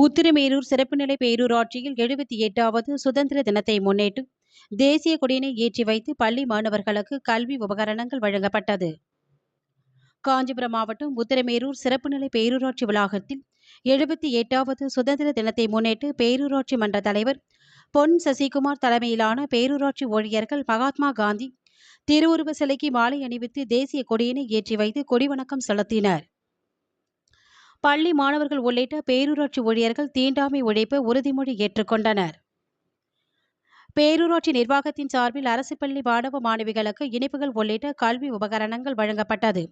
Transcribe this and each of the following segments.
உத்திரமேரூர் சிறப்புநிலை பேரூராட்சியில் எழுபத்தி எட்டாவது சுதந்திர தினத்தை முன்னிட்டு தேசிய கொடியினை ஏற்றி வைத்து பள்ளி மாணவர்களுக்கு கல்வி உபகரணங்கள் வழங்கப்பட்டது. காஞ்சிபுரம் மாவட்டம் உத்திரமேரூர் சிறப்புநிலை பேரூராட்சி வளாகத்தில் எழுபத்தி எட்டாவது சுதந்திர தினத்தை முன்னிட்டு பேரூராட்சி மன்ற தலைவர் பொன் சசிகுமார் தலைமையிலான பேரூராட்சி ஊழியர்கள் மகாத்மா காந்தி திருவுருவ சிலைக்கு மாலை அணிவித்து தேசிய கொடியினை ஏற்றி வைத்து கொடிவணக்கம் செலுத்தினர். பள்ளி மாணவர்கள் உள்ளிட்ட பேரூராட்சி ஊழியர்கள் தீண்டாமை ஒழிப்பு உறுதிமொழி ஏற்றுக்கொண்டனர். பேரூராட்சி நிர்வாகத்தின் சார்பில் அரசு பள்ளி மாணவ மாணவிகளுக்கு இனிப்புகள் உள்ளிட்ட கல்வி உபகரணங்கள் வழங்கப்பட்டது.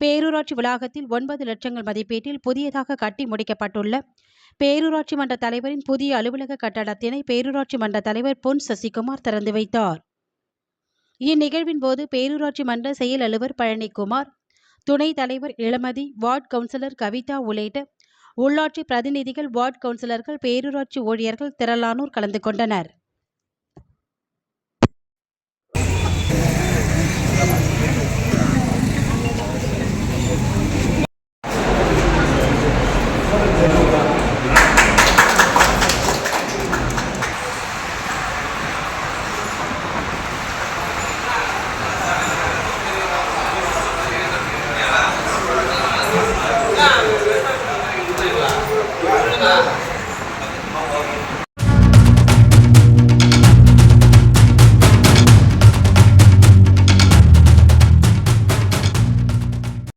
பேரூராட்சி வளாகத்தில் ஒன்பது லட்சங்கள் மதிப்பீட்டில் புதியதாக கட்டி முடிக்கப்பட்டுள்ள பேரூராட்சி மன்ற தலைவரின் புதிய அலுவலக கட்டடத்தினை பேரூராட்சி மன்ற தலைவர் பொன் சசிகுமார் திறந்து வைத்தார். இந்நிகழ்வின் போது பேரூராட்சி மன்ற செயல் அலுவலர் பழனிக்குமார் துணைத் தலைவர் இளமதி வார்டு கவுன்சிலர் கவிதா உள்ளிட்ட உள்ளாட்சி பிரதிநிதிகள் வார்டு கவுன்சிலர்கள் பேரூராட்சி ஊழியர்கள் திரளானோர் கலந்து கொண்டனர்.